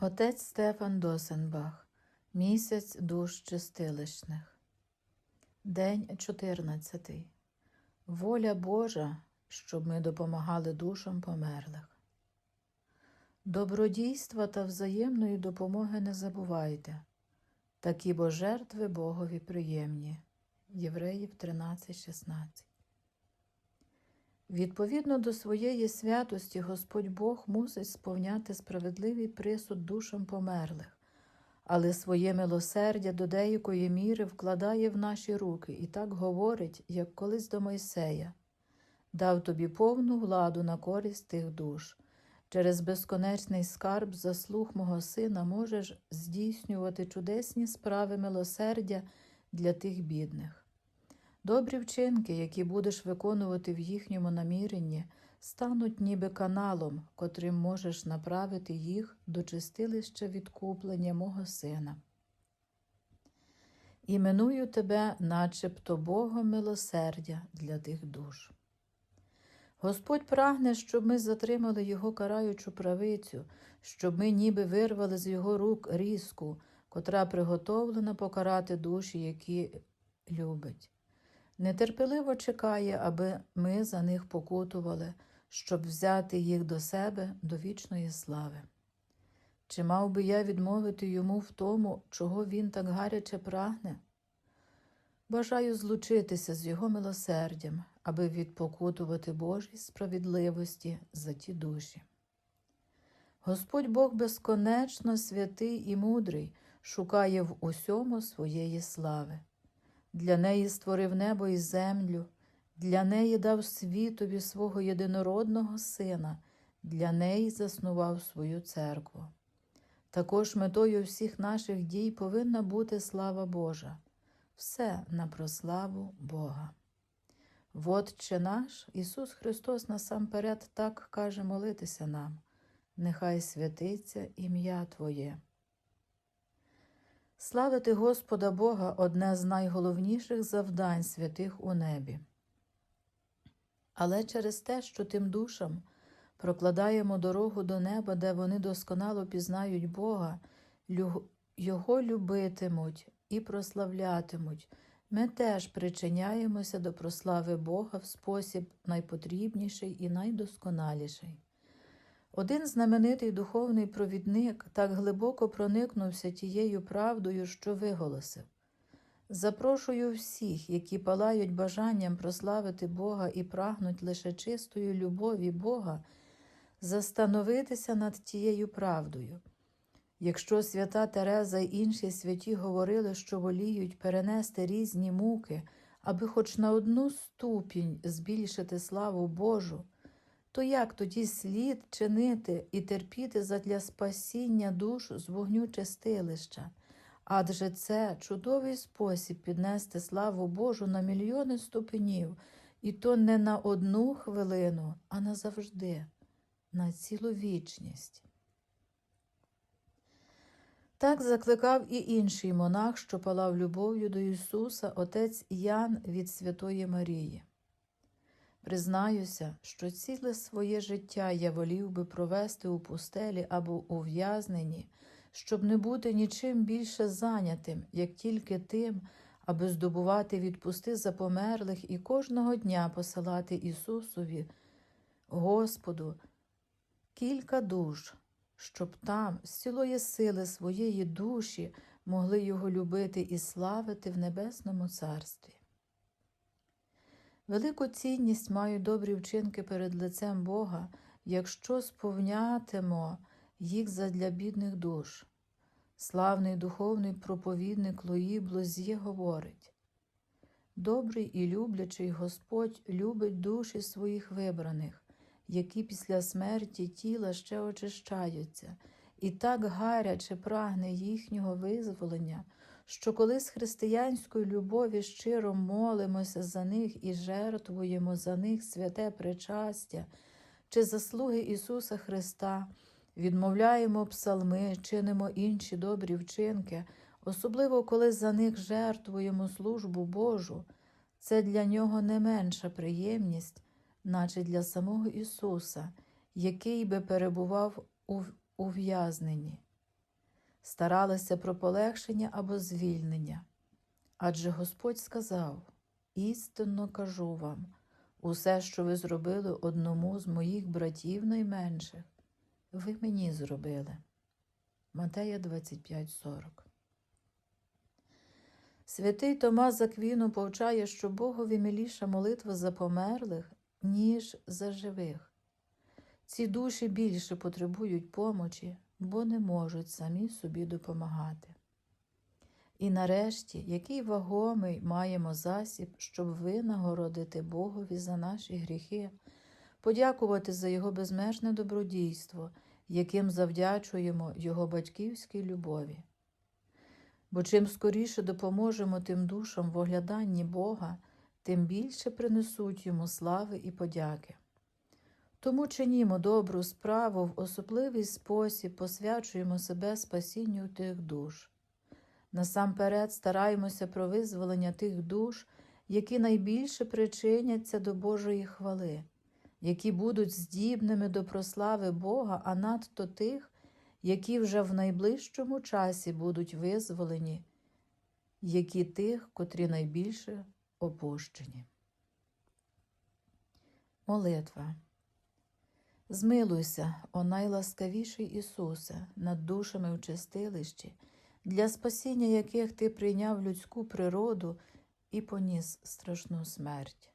Отець Стефан Досенбах. Місяць душ чистилищних. День 14. Воля Божа, щоб ми допомагали душам померлих. Добродійства та взаємної допомоги не забувайте. Такі бо жертви Богові приємні. Євреїв 13.16. Відповідно до своєї святості, Господь Бог мусить сповняти справедливий присуд душам померлих, але своє милосердя до деякої міри вкладає в наші руки і так говорить, як колись до Мойсея дав тобі повну владу на користь тих душ. Через безконечний скарб заслуг мого сина можеш здійснювати чудесні справи милосердя для тих бідних. Добрі вчинки, які будеш виконувати в їхньому наміренні, стануть ніби каналом, котрим можеш направити їх до чистилища відкуплення мого сина. Іменую тебе, начебто Богом милосердя для тих душ. Господь прагне, щоб ми затримали Його караючу правицю, щоб ми ніби вирвали з Його рук різку, котра приготовлена покарати душі, які любить. Нетерпеливо чекає, аби ми за них покутували, щоб взяти їх до себе до вічної слави. Чи мав би я відмовити йому в тому, чого він так гаряче прагне? Бажаю злучитися з його милосердям, аби відпокутувати Божій справедливості за ті душі. Господь Бог безконечно святий і мудрий, шукає в усьому своєї слави. Для неї створив небо і землю, для неї дав світові свого єдинородного сина, для неї заснував свою церкву. Також метою всіх наших дій повинна бути слава Божа, все на прославу Бога. Вотче наш, Ісус Христос насамперед так каже молитися нам, нехай святиться ім'я Твоє. Славити Господа Бога одне з найголовніших завдань святих у небі. Але через те, що тим душам прокладаємо дорогу до неба, де вони досконало пізнають Бога, Його любитимуть і прославлятимуть, ми теж причиняємося до прослави Бога в спосіб найпотрібніший і найдосконаліший. Один знаменитий духовний провідник так глибоко проникнувся тією правдою, що виголосив Запрошую всіх, які палають бажанням прославити Бога і прагнуть лише чистої любові Бога, застановитися над тією правдою. Якщо свята Тереза й інші святі говорили, що воліють перенести різні муки, аби хоч на одну ступінь збільшити славу Божу, то як тоді слід чинити і терпіти задля спасіння душ з вогню чистилища? Адже це чудовий спосіб піднести славу Божу на мільйони ступенів, і то не на одну хвилину, а назавжди, на цілу вічність. Так закликав і інший монах, що палав любов'ю до Ісуса, отець Ян від Святої Марії. Признаюся, що ціле своє життя я волів би провести у пустелі або у щоб не бути нічим більше зайнятим, як тільки тим, аби здобувати відпусти за померлих і кожного дня посилати Ісусові, Господу, кілька душ, щоб там, з цілої сили своєї душі, могли Його любити і славити в Небесному Царстві. Велику цінність мають добрі вчинки перед лицем Бога, якщо сповнятимо їх задля бідних душ. Славний духовний проповідник Луї Блозє говорить Добрий і люблячий Господь любить душі своїх вибраних, які після смерті тіла ще очищаються, і так гаряче прагне їхнього визволення що коли з християнської любові щиро молимося за них і жертвуємо за них святе причастя чи заслуги Ісуса Христа, відмовляємо псалми, чинимо інші добрі вчинки, особливо коли за них жертвуємо службу Божу, це для Нього не менша приємність, наче для самого Ісуса, який би перебував у ув'язненні. Старалися про полегшення або звільнення. Адже Господь сказав: істинно кажу вам, усе, що ви зробили одному з моїх братів найменших, ви мені зробили. Матея 25,40 Святий Томас Заквіну повчає, що Богові миліша молитва за померлих, ніж за живих. Ці душі більше потребують помочі, бо не можуть самі собі допомагати. І нарешті, який вагомий маємо засіб, щоб винагородити Богові за наші гріхи, подякувати за Його безмежне добродійство, яким завдячуємо Його батьківській любові. Бо чим скоріше допоможемо тим душам в огляданні Бога, тим більше принесуть йому слави і подяки. Тому чинімо добру справу в особливий спосіб посвячуємо себе спасінню тих душ. Насамперед стараємося про визволення тих душ, які найбільше причиняться до Божої хвали, які будуть здібними до прослави Бога, а надто тих, які вже в найближчому часі будуть визволені, які тих, котрі найбільше опущені. Молитва. Змилуйся, о найласкавіший Ісусе, над душами в чистилищі, для спасіння яких Ти прийняв людську природу і поніс страшну смерть.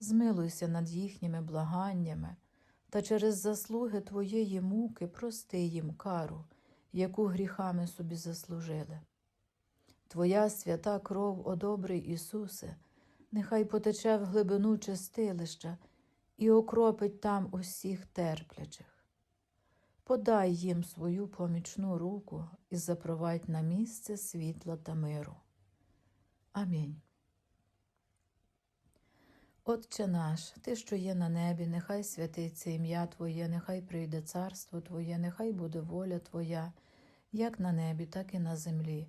Змилуйся над їхніми благаннями та через заслуги Твоєї муки прости їм кару, яку гріхами собі заслужили. Твоя свята кров, о добрий Ісусе, нехай потече в глибину чистилища і окропить там усіх терплячих. Подай їм свою помічну руку і запровадь на місце світла та миру. Амінь. Отче наш, Ти, що є на небі, нехай святиться ім'я Твоє, нехай прийде царство Твоє, нехай буде воля Твоя, як на небі, так і на землі.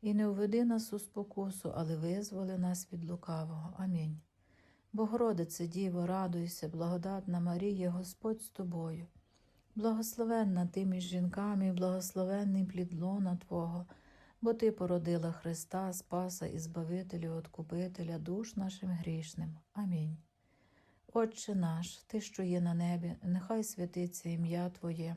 і не уведи нас у спокусу, але визволи нас від лукавого. Амінь. Богородице Діво, радуйся, благодатна Марія, Господь з тобою. Благословенна ти між жінками, благословенний плід лона Твого бо Ти породила Христа, Спаса і Збавителя, Откупителя душ нашим грішним. Амінь. Отче наш, Ти, що є на небі, нехай святиться ім'я Твоє.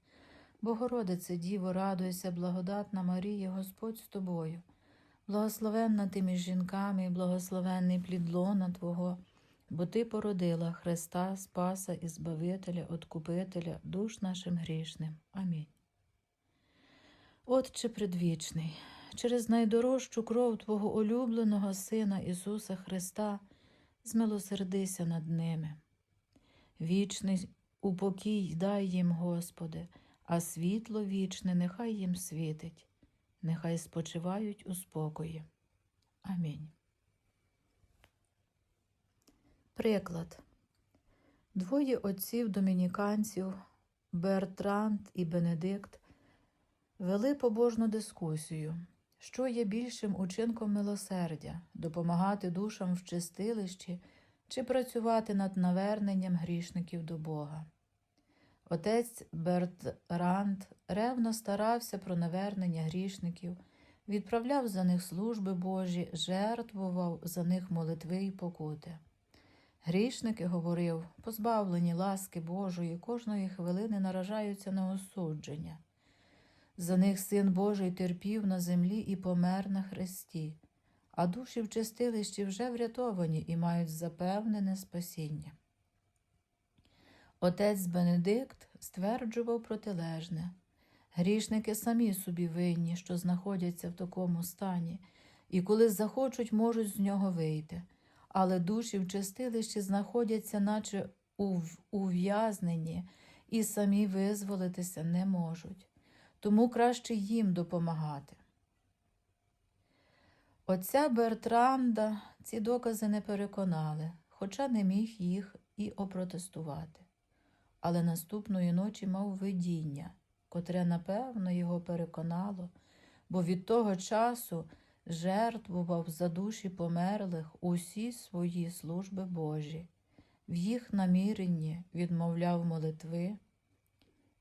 Богородице, Діво, радуйся, благодатна Марія, Господь з тобою. Благословенна ти між жінками, і благословенний плід Твого, бо Ти породила Христа, Спаса і Збавителя, Откупителя, душ нашим грішним. Амінь. Отче предвічний, через найдорожчу кров Твого улюбленого Сина Ісуса Христа, змилосердися над ними. Вічний упокій дай їм, Господи, а світло вічне нехай їм світить, нехай спочивають у спокої. Амінь. Приклад. Двоє отців домініканців, Бертранд і Бенедикт, вели побожну дискусію, що є більшим учинком милосердя допомагати душам в чистилищі чи працювати над наверненням грішників до Бога. Отець Бертранд ревно старався про навернення грішників, відправляв за них служби Божі, жертвував за них молитви й покути. Грішники, говорив, позбавлені ласки Божої, кожної хвилини наражаються на осудження. За них Син Божий терпів на землі і помер на хресті, а душі в чистилищі вже врятовані і мають запевнене спасіння. Отець Бенедикт стверджував протилежне. Грішники самі собі винні, що знаходяться в такому стані, і коли захочуть, можуть з нього вийти. Але душі в чистилищі знаходяться, наче ув- ув'язнені, і самі визволитися не можуть. Тому краще їм допомагати. Отця Бертранда ці докази не переконали, хоча не міг їх і опротестувати. Але наступної ночі мав видіння, котре, напевно, його переконало, бо від того часу жертвував за душі померлих усі свої служби Божі, в їх наміренні відмовляв молитви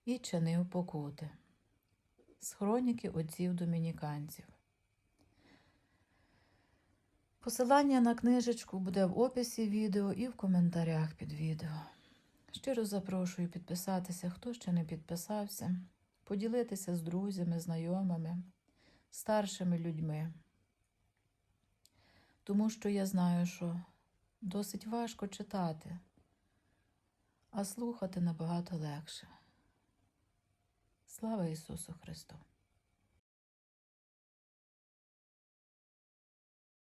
і чинив покути. З хроніки отців домініканців. Посилання на книжечку буде в описі відео і в коментарях під відео. Щиро запрошую підписатися, хто ще не підписався, поділитися з друзями, знайомими, старшими людьми. Тому що я знаю, що досить важко читати, а слухати набагато легше. Слава Ісусу Христу!